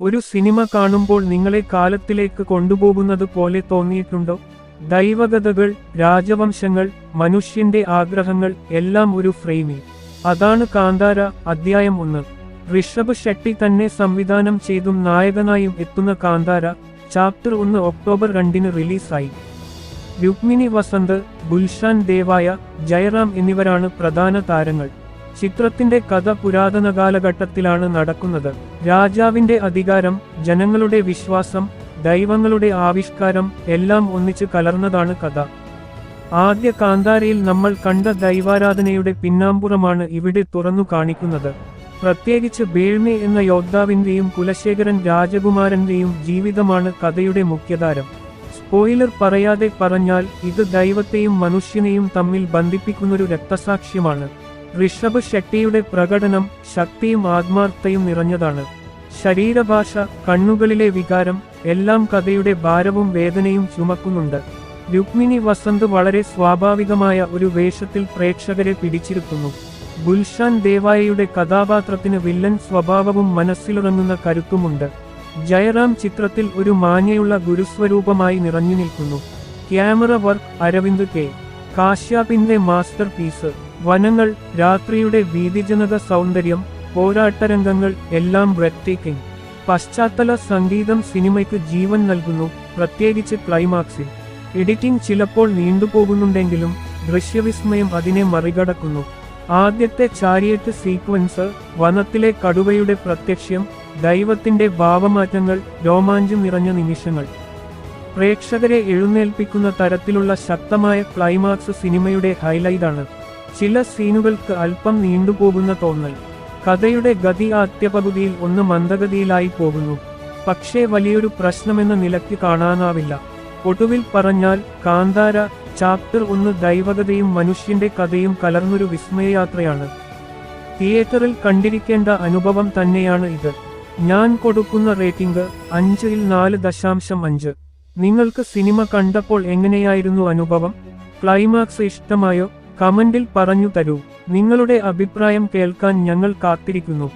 ഒരു സിനിമ കാണുമ്പോൾ നിങ്ങളെ കാലത്തിലേക്ക് കൊണ്ടുപോകുന്നത് പോലെ തോന്നിയിട്ടുണ്ടോ? ദൈവകഥകൾ രാജവംശങ്ങൾ മനുഷ്യന്റെ ആഗ്രഹങ്ങൾ എല്ലാം ഒരു ഫ്രെയിമിൽ. അതാണ് കാന്താര അധ്യായം ഒന്ന്. ഋഷഭ് ഷെട്ടി തന്നെ സംവിധാനം ചെയ്തും നായകനായും എത്തുന്ന കാന്താര ചാപ്റ്റർ ഒന്ന് ഒക്ടോബർ രണ്ടിന് റിലീസായി. രുക്മിണി വസന്ത് ഗുൽഷാൻ ദേവായ ജയറാം എന്നിവരാണ് പ്രധാന താരങ്ങൾ. ചിത്രത്തിന്റെ കഥ പുരാതന കാലഘട്ടത്തിലാണ് നടക്കുന്നത്. രാജാവിന്റെ അധികാരം ജനങ്ങളുടെ വിശ്വാസം ദൈവങ്ങളുടെ ആവിഷ്കാരം എല്ലാം ഒന്നിച്ചു കലർന്നതാണ് കഥ. ആദ്യ കാന്താരയിൽ നമ്മൾ കണ്ട ദൈവാരാധനയുടെ പിന്നാമ്പുറമാണ് ഇവിടെ തുറന്നു കാണിക്കുന്നത്. പ്രത്യേകിച്ച് ബേഴ്മി എന്ന യോദ്ധാവിന്റെയും കുലശേഖരൻ രാജകുമാരന്റെയും ജീവിതമാണ് കഥയുടെ മുഖ്യധാരം. സ്പോയിലർ പറയാതെ പറഞ്ഞാൽ ഇത് ദൈവത്തെയും മനുഷ്യനെയും തമ്മിൽ ബന്ധിപ്പിക്കുന്നൊരു രക്തസാക്ഷ്യമാണ്. ഋഷഭ് ഷെട്ടിയുടെ പ്രകടനം ശക്തിയും ആത്മാർത്ഥയും നിറഞ്ഞതാണ്. ശരീരഭാഷ കണ്ണുകളിലെ വികാരം എല്ലാം കഥയുടെ ഭാരവും വേദനയും ചുമക്കുന്നുണ്ട്. രുക്മിണി വസന്ത് വളരെ സ്വാഭാവികമായ ഒരു വേഷത്തിൽ പ്രേക്ഷകരെ പിടിച്ചിരുത്തുന്നു. ഗുൽഷാൻ ദേവായയുടെ കഥാപാത്രത്തിന് വില്ലൻ സ്വഭാവവും മനസ്സിലുറങ്ങുന്ന കരുത്തുമുണ്ട്. ജയറാം ചിത്രത്തിൽ ഒരു മാന്യയുള്ള ഗുരുസ്വരൂപമായി നിറഞ്ഞു നിൽക്കുന്നു. Camera work Aravind K. കാശ്യാപിന്റെ masterpiece. വനങ്ങൾ രാത്രിയുടെ വീതിജനത സൗന്ദര്യം പോരാട്ടരംഗങ്ങൾ എല്ലാം ബ്രെത്തേക്കിംഗ് പശ്ചാത്തല സംഗീതം സിനിമയ്ക്ക് ജീവൻ നൽകുന്നു പ്രത്യേകിച്ച് ക്ലൈമാക്സിൽ എഡിറ്റിംഗ് ചിലപ്പോൾ നീണ്ടുപോകുന്നുണ്ടെങ്കിലും ദൃശ്യവിസ്മയം അതിനെ മറികടക്കുന്നു. ആദ്യത്തെ ചാരിയറ്റ് സീക്വൻസ് വനത്തിലെ കടുവയുടെ പ്രത്യക്ഷം ദൈവത്തിന്റെ ഭാവമാറ്റങ്ങൾ രോമാഞ്ചം നിറഞ്ഞ നിമിഷങ്ങൾ. പ്രേക്ഷകരെ എഴുന്നേൽപ്പിക്കുന്ന തരത്തിലുള്ള ശക്തമായ ക്ലൈമാക്സ് സിനിമയുടെ ഹൈലൈറ്റാണ് ചില സീനുകൾക്ക് അല്പം നീണ്ടുപോകുന്ന തോന്നൽ. കഥയുടെ ഗതി ആദ്യപകുതിയിൽ ഒന്ന് മന്ദഗതിയിലായി പോകുന്നു. പക്ഷേ വലിയൊരു പ്രശ്നമെന്ന നിലയ്ക്ക് കാണാനാവില്ല. ഒടുവിൽ പറഞ്ഞാൽ കാന്താര ചാപ്റ്റർ ഒന്ന് ദൈവകഥയും മനുഷ്യന്റെ കഥയും കലർന്നൊരു വിസ്മയയാത്രയാണ്. തിയേറ്ററിൽ കണ്ടിരിക്കേണ്ട അനുഭവം തന്നെയാണ് ഇത്. ഞാൻ കൊടുക്കുന്ന റേറ്റിംഗ് അഞ്ചിൽ നാല് ദശാംശം അഞ്ച്. നിങ്ങൾക്ക് സിനിമ കണ്ടപ്പോൾ എങ്ങനെയായിരുന്നു അനുഭവം? ക്ലൈമാക്സ് ഇഷ്ടമായോ? കമന്റിൽ പറഞ്ഞു തരൂ. നിങ്ങളുടെ അഭിപ്രായം കേൾക്കാൻ ഞങ്ങൾ കാത്തിരിക്കുന്നു.